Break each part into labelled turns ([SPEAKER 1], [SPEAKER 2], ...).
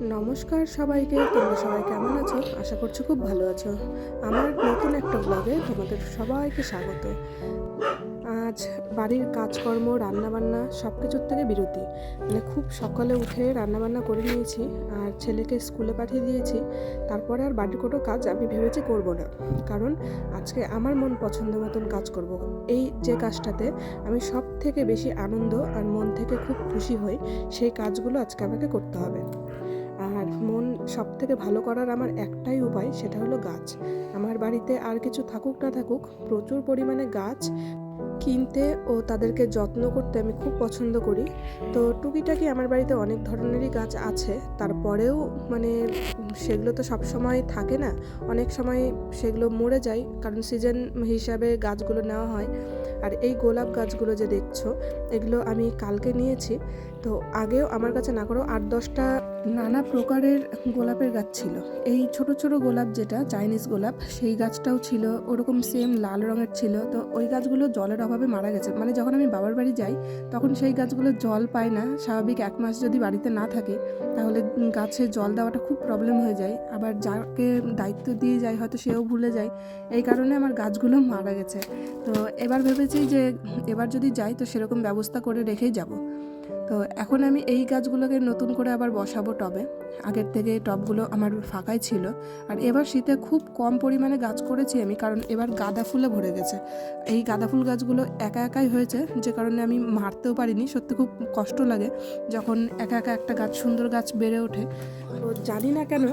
[SPEAKER 1] নমস্কার সবাইকে, তোমরা সবাই কেমন আছো? আশা করছি খুব ভালো আছো। আমার নতুন একটা ব্লগে তোমাদের সবাইকে স্বাগত। আজ বাড়ির কাজকর্ম, রান্নাবান্না সব কিছুর থেকে বিরতি। মানে খুব সকালে উঠে রান্নাবান্না করে নিয়েছি, আর ছেলেকে স্কুলে পাঠিয়ে দিয়েছি। তারপরে আর বাড়ির কোনো কাজ আমি ভেবেছি করব না। কারণ আজকে আমার মন পছন্দ মতন কাজ করব। এই যে কাজটাতে আমি সব থেকে বেশি আনন্দ আর মন থেকে খুব খুশি হই, সেই কাজগুলো আজকে আমাকে করতে হবে। আর মন সব থেকে ভালো করার আমার একটাই উপায়, সেটা হলো গাছ। আমার বাড়িতে আর কিছু থাকুক না থাকুক, প্রচুর পরিমাণে গাছ কিনতে ও তাদেরকে যত্ন করতে আমি খুব পছন্দ করি। তো টুকিটাকি আমার বাড়িতে অনেক ধরনেরই গাছ আছে। তারপরেও মানে সেগুলো তো সব সময় থাকে না। অনেক সময় সেগুলো মরে যায় কারণ সিজন হিসাবে গাছগুলো নেওয়া হয়। আর এই গোলাপ গাছগুলো যে দেখছ, এগুলো আমি কালকে নিয়েছি। তো আগেও আমার কাছে না করেও আট দশটা নানা প্রকারের গোলাপের গাছ ছিল। এই ছোট ছোট গোলাপ যেটা চাইনিজ গোলাপ, সেই গাছটাও ছিল, ওরকম সেম লাল রঙের ছিল। তো ওই গাছগুলো জলের অভাবে মারা গেছে। মানে যখন আমি বাবার বাড়ি যাই, তখন সেই গাছগুলো জল পায় না। স্বাভাবিক এক মাস যদি বাড়িতে না থাকে, তাহলে গাছে জল দেওয়াটা খুব প্রবলেম হয়ে যায়। আবার যাকে দায়িত্ব দিয়ে যায়, হয়তো সেও ভুলে যায়। এই কারণে আমার গাছগুলো মারা গেছে। তো এবার ভেবেছি যে, এবার যদি যাই, তো সেরকম ব্যবস্থা করে রেখেই যাব। তো এখন আমি এই গাছগুলোকে নতুন করে আবার বসাবো টবে। আগের থেকে টবগুলো আমার ফাঁকাই ছিল। আর এবার শীতে খুব কম পরিমাণে গাছ করেছি আমি, কারণ এবার গাঁদা ফুলে ভরে গেছে। এই গাঁদা ফুল গাছগুলো একা একাই হয়েছে, যে কারণে আমি মারতেও পারিনি, সত্যি খুব কষ্ট লাগে যখন একা একা একটা গাছ, সুন্দর গাছ বেড়ে ওঠে। তো জানি না কেন,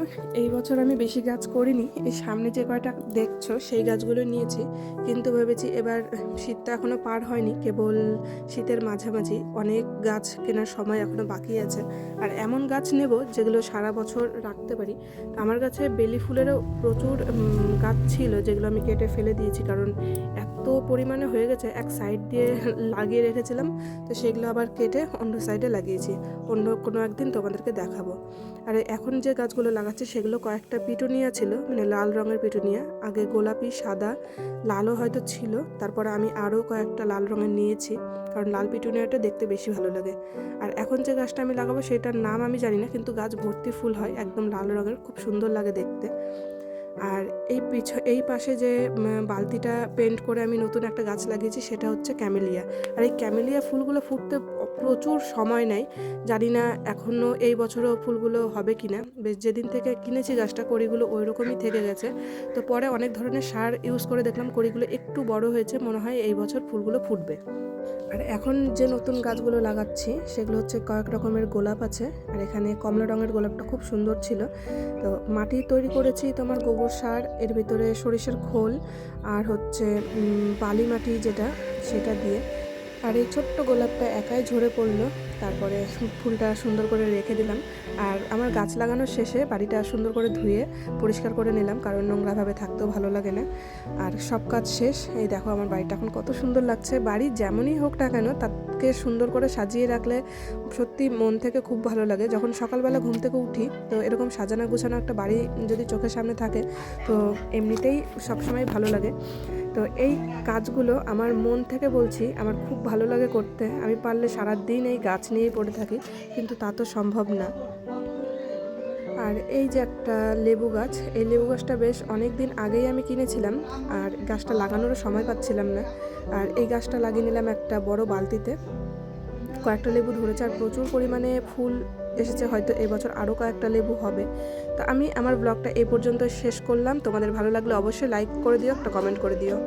[SPEAKER 1] এই বছর আমি বেশি গাছ করিনি। এই সামনে যে কয়টা দেখছ, সেই গাছগুলো নিয়েছি। কিন্তু ভেবেছি এবার শীতটা এখনও পার হয়নি, কেবল শীতের মাঝামাঝি অনেক গাছ কেনার সময় এখনও বাকি আছে। আর এমন গাছ নেব যেগুলো সারা বছর রাখতে পারি। আমার কাছে বেলি ফুলেরও প্রচুর গাছ ছিল যেগুলো আমি কেটে ফেলে দিয়েছি কারণ এত পরিমাণে হয়ে গেছে। এক সাইড দিয়ে লাগিয়ে রেখেছিলাম, তো সেগুলো আবার কেটে অন্য সাইডে লাগিয়েছি। অন্য কোনো একদিন তোমাদেরকে দেখাবো। আর এখন যে গাছগুলো লাগাচ্ছি সেগুলো কয়েকটা পিটুনিয়া ছিল মানে লাল রঙের পিটুনিয়া। আগে গোলাপি, সাদা, লালও হয়তো ছিল। তারপরে আমি আরও কয়েকটা লাল রঙের নিয়েছি, কারণ লাল পিটুনিয়াটা দেখতে বেশি ভালো লাগে। আর এখন যে গাছটা আমি লাগাবো, সেটার নাম আমি জানি না, কিন্তু গাছ ভর্তি ফুল হয়, একদম লাল রঙের, খুব সুন্দর লাগে দেখতে। আর এই পিছ, এই পাশে যে বালতিটা পেন্ট করে আমি নতুন একটা গাছ লাগিয়েছি সেটা হচ্ছে ক্যামেলিয়া। আর এই ক্যামেলিয়া ফুলগুলো ফুটতে প্রচুর সময় নেয়। জানি না এখনও এই বছরও ফুলগুলো হবে কি না বেশ যেদিন থেকে কিনেছি গাছটা, কড়িগুলো ওই রকমই থেকে গেছে। তো পরে অনেক ধরনের সার ইউজ করে দেখলাম, কড়িগুলো একটু বড় হয়েছে, মনে হয় এই বছর ফুলগুলো ফুটবে। আর এখন যে নতুন গাছগুলো লাগাচ্ছি, সেগুলো হচ্ছে কয়েক রকমের গোলাপ আছে। আর এখানে কমলা রঙের গোলাপটা খুব সুন্দর ছিল। তো মাটি তৈরি করেছি তোমার গোবর সার এর ভিতরে সরিষার খোল আর হচ্ছে বালি মাটি যেটা সেটা দিয়ে আর এই ছোট্ট গোলাপটা একাই ঝরে পড়ল। তারপরে ফুলটা সুন্দর করে রেখে দিলাম। আর আমার গাছ লাগানোর শেষে বাড়িটা সুন্দর করে ধুয়ে পরিষ্কার করে নিলাম, কারণ নোংরাভাবে থাকতেও ভালো লাগে না। আর সব কাজ শেষ। এই দেখো আমার বাড়িটা এখন কত সুন্দর লাগছে। বাড়ি যেমনই হোক না কেন, তাকে সুন্দর করে সাজিয়ে রাখলে সত্যি মন থেকে খুব ভালো লাগে। যখন সকালবেলা ঘুম থেকে উঠি, তো এরকম সাজানো গুছানো একটা বাড়ি যদি চোখের সামনে থাকে, তো এমনিতেই সবসময় ভালো লাগে। তো এই কাজগুলো আমার মন থেকে বলছি, আমার খুব ভালো লাগে করতে। আমি পারলে সারাদিন এই গাছ নিয়েই পড়ে থাকি, কিন্তু তা তো সম্ভব না। আর এই যে একটা লেবু গাছ, এই লেবু গাছটা বেশ অনেক দিন আগেই আমি কিনেছিলাম, আর গাছটা লাগানোরও সময় পাচ্ছিলাম না। আর এই গাছটা লাগিয়ে নিলাম একটা বড় বালতিতে। কয়েকটা লেবু ধরেছে, আর প্রচুর পরিমাণে ফুল এসেছে, হয়তো এবছর আরও কয়েকটা লেবু হবে। তো আমি আমার ব্লগটা এ পর্যন্ত শেষ করলাম। তোমাদের ভালো লাগলে অবশ্যই লাইক করে দিও, একটা কমেন্ট করে দিও।